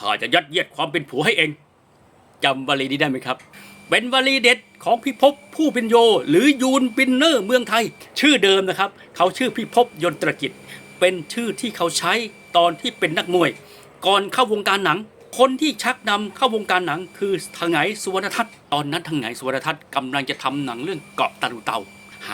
ข้าจะยัดเยียดความเป็นผัวให้เองจำวลีนี้ได้ไหมครับ เป็นวลีเด็ดของพิภพผู้เป็นโย หรือยูนปินเนอร์เมืองไทย ชื่อเดิมนะครับ เขาชื่อพิภพยนตรกิจ เป็นชื่อที่เขาใช้ตอนที่เป็นนักมวย ก่อนเข้าวงการหนัง คนที่ชักนำเข้าวงการหนังคือทางไหนสุวรรณทัศน์ตอนนั้นทางไหนสุวรรณทัศน์กำลังจะทำหนังเรื่องเกาะตะลุเตา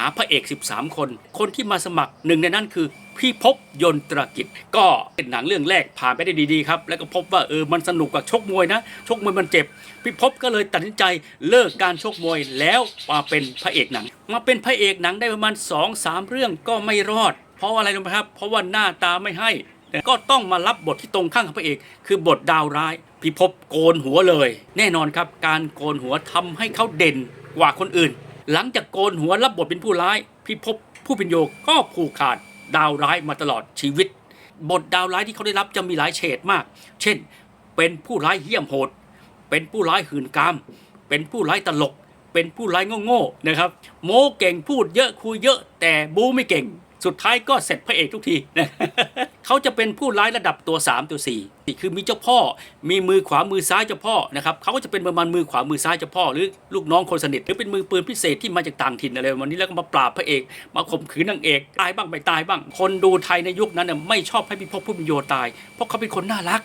าพระเอก 13 คน คนที่มาสมัครหนึ่งในนั้นคือพี่พบยนตรกิจ ก็เป็นหนังเรื่องแรกผ่านไปได้ดีๆครับ แล้วก็พบว่าเออมันสนุกกว่าชกมวยนะ ชกมวยมันเจ็บ พี่พบก็เลยตัดสินใจเลิกการชกมวยแล้วมาเป็นพระเอกหนัง มาเป็นพระเอกหนังได้ประมาณ2อสามเรื่องก็ไม่รอด เพราะอะไรรู้ไหมครับ เพราะว่าหน้าตาไม่ให้ก็ต้องมารับบทที่ตรงข้ามกับพระเอก คือบทดาวร้ายพิภพโกนหัวเลย แน่นอนครับการโกนหัวทำให้เขาเด่นกว่าคนอื่น หลังจากโกนหัวรับบทเป็นผู้ร้าย พิภพผู้เป็นโยก็ผูกขาดดาวร้ายมาตลอดชีวิต บทดาวร้ายที่เขาได้รับจะมีหลายเฉดมาก เช่น เป็นผู้ร้ายเหี้ยมโหด เป็นผู้ร้ายหื่นกาม เป็นผู้ร้ายตลก เป็นผู้ร้ายโง่ๆนะครับ โม้เก่งพูดเยอะคุยเยอะแต่บูไม่เก่ง สุดท้ายก็เสร็จพระเอกทุกทีนะ เขาจะเป็นผู้ร้ายระดับตัว 3 ตัว4นี่คือมีเจ้าพ่อ มีมือขวามือซ้ายเจ้าพ่อนะครับเขาก็จะเป็นประมาณมือขวามือซ้ายเจ้าพ่อ หรือลูกน้องคนสนิทหรือเป็นมือปืนพิเศษที่มาจากต่างถิ่นอะไรวันนี้แล้วก็มาปราบพระเอก มาข่มขืนนางเอกตายบ้างไม่ตายบ้าง คนดูไทยในยุคนั้นไม่ชอบให้พิภพผู้มีโยตาย เพราะเขาเป็นคนน่ารัก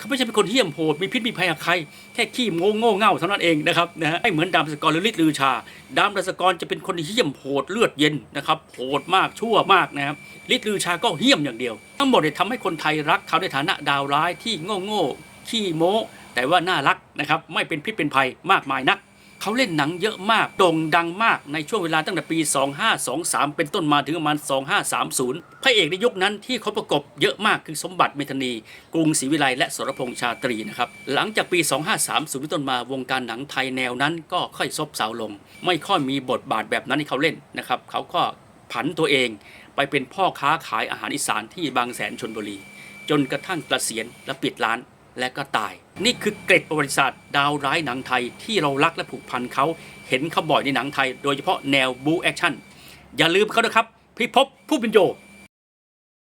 เขาไม่ใช่เป็นคนเหี้ยมโหดมีพิษมีภัยกับใคร แค่ขี้โง่โง่เง่าเท่านั้นเองนะครับนะฮะไม่เหมือนดามสกรหรือฤทธิ์ลือชา ดามสกรจะเป็นคนที่เหี้ยมโหดเลือดเย็นนะครับโหดมากชั่วมากนะครับฤทธิ์ลือชาก็เหี้ยมอย่างเดียว ทั้งหมดเนี่ยทำให้คนไทยรักเขาในฐานะดาวร้ายที่โง่โง่ขี้โม้แต่ว่าน่ารักนะครับไม่เป็นพิษเป็นภัยมากมายนัก เขาเล่นหนังเยอะมาก โด่งดังมากในช่วงเวลาตั้งแต่ปี 2523 เป็นต้นมาถึงประมาณ 2530 พระเอกในยุคนั้นที่เขาประกบเยอะมากคือสมบัติเมธนี กรุงศรีวิไลและสรพงษ์ชาตรีนะครับ หลังจากปี 2530 เป็นต้นมาวงการหนังไทยแนวนั้นก็ค่อยซบเซาลง ไม่ค่อยมีบทบาทแบบนั้นที่เขาเล่นนะครับ เขาก็ผันตัวเองไปเป็นพ่อค้าขายอาหารอีสานที่บางแสนชนบุรี จนกระทั่งเกษียณและปิดร้าน และก็ตาย นี่คือเกร็ดประวัติศาสตร์ดาวร้ายหนังไทยที่เรารักและผูกพันเขาเห็นเขาบ่อยในหนังไทย โดยเฉพาะแนวบูแอคชั่นอย่าลืมเขานะครับพิภพผู้เป็นโย